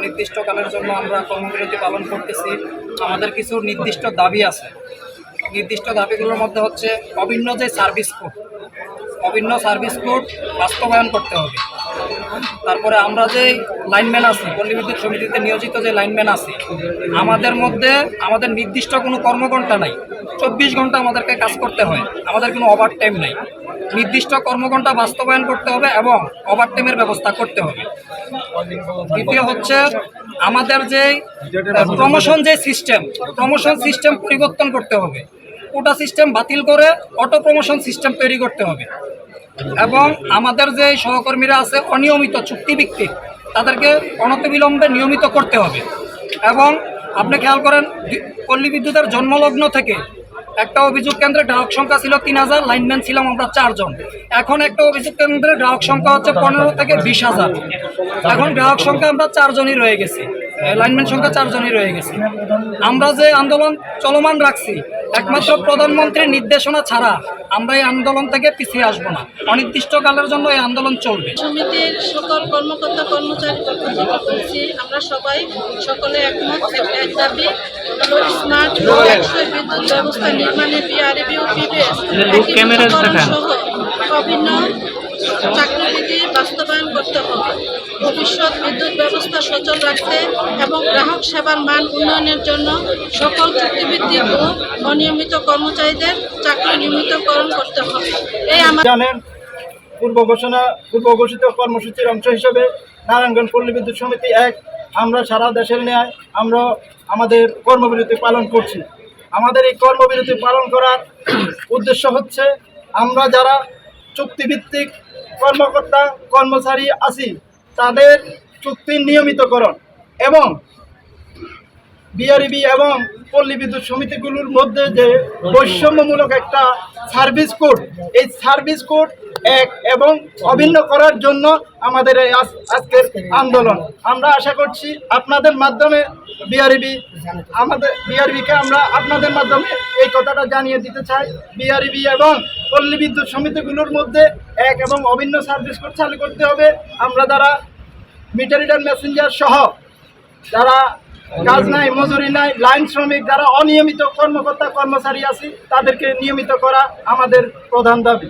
অনির্দিষ্টকালের জন্য আমরা কর্মবিরতি পালন করতেছি। আমাদের কিছু নির্দিষ্ট দাবি আছে। নির্দিষ্ট দাবিগুলোর মধ্যে হচ্ছে অভিন্ন যে সার্ভিস কোড, অভিন্ন সার্ভিস কোড বাস্তবায়ন করতে হবে। তারপরে আমরা যে লাইনম্যান আছি, পল্লী বিদ্যুৎ সমিতিতে নিয়োজিত যে লাইনম্যান আছি, আমাদের মধ্যে আমাদের নির্দিষ্ট কোনো কর্মঘণ্টা নাই। চব্বিশ ঘণ্টা আমাদেরকে কাজ করতে হয়। আমাদের কোনো ওভার টাইম নাই। নির্দিষ্ট কর্মঘণ্টা বাস্তবায়ন করতে হবে এবং ওভার টাইমের ব্যবস্থা করতে হবে। দ্বিতীয় হচ্ছে আমাদের যে প্রমোশন যে সিস্টেম প্রমোশন সিস্টেম পরিবর্তন করতে হবে। কোটা সিস্টেম বাতিল করে অটো প্রমোশন সিস্টেম তৈরি করতে হবে। এবং আমাদের যে সহকর্মীরা আছে, অনিয়মিত চুক্তিভিত্তিক, তাদেরকে অনতিবিলম্বে নিয়মিত করতে হবে। এবং আপনি খেয়াল করেন, পল্লী বিদ্যুতের জন্মলগ্ন থেকে একটা অভিযোগ কেন্দ্রে গ্রাহক সংখ্যা ছিল তিন হাজার লাইনম্যান ছিলাম আমরা চারজন। এখন একটা অভিযোগ কেন্দ্রে গ্রাহক সংখ্যা হচ্ছে পনেরো থেকে বিশ হাজার। এখন গ্রাহক সংখ্যা আমরা চারজনই রয়ে গেছি। লাইনম্যান সংখ্যা চারজনই রয়ে গেছে। আমরা যে আন্দোলন চলমান রাখছি একমাত্র প্রধানমন্ত্রীর নির্দেশনা ছাড়া আমরা এই আন্দোলন থেকে পিছিয়ে আসব না। অনির্দিষ্টকালের জন্য এই আন্দোলন চলবে। সমিতির সকল কর্মকর্তা কর্মচারী আমরা সবাই সকলে একমত এক- দাবি স্মার্ট বিদ্যুৎ ব্যবস্থা নির্মাণে বিআরবি ও পিবিএস সহ অভিন্ন চাকরিবিধি বাস্তবায়ন করতে হবে। ভবিষ্যৎ বিদ্যুৎ ব্যবস্থা সচল রাখতে এবং গ্রাহক সেবার মান উন্নয়নের জন্য সকল চুক্তিভিত্তিক ও অনিয়মিত কর্মচারীদের চাকরি নিয়মিতকরণ করতে হবে। এই জানেন, পূর্ব ঘোষণা, পূর্ব ঘোষিত কর্মসূচির অংশ হিসেবে নারায়ণগঞ্জ পল্লী বিদ্যুৎ সমিতি এক, আমরা সারা দেশের ন্যায়, আমরা আমাদের কর্মবিরতি পালন করছি। আমাদের এই কর্মবিরতি পালন করার উদ্দেশ্য হচ্ছে, আমরা যারা চুক্তিভিত্তিক কর্মকর্তা কর্মচারী আছি তাদের চুক্তি নিয়মিতকরণ এবং বিআরবি এবং পল্লী বিদ্যুৎ সমিতিগুলোর মধ্যে যে বৈষম্যমূলক একটা সার্ভিস কোড, এই সার্ভিস কোড এক এবং অভিন্ন করার জন্য আমাদের এই আজ- আজকের আন্দোলন। আমরা আশা করছি আপনাদের মাধ্যমে বিআরবি আমাদের বিআরবিকে আমরা আপনাদের মাধ্যমে এই কথাটা জানিয়ে দিতে চাই। বিআরবি এবং পল্লী বিদ্যুৎ সমিতিগুলোর মধ্যে এক এবং অভিন্ন সার্ভিস কোড চালু করতে হবে। আমরা যারা মিটার রিটার মেসেঞ্জার সহ যারা কাজ নাই, মজুরি নাই, লাইন শ্রমিক যারা অনিয়মিত কর্মকর্তা, কর্মচারী আছে, তাদেরকে নিয়মিত করা আমাদের প্রধান দাবি।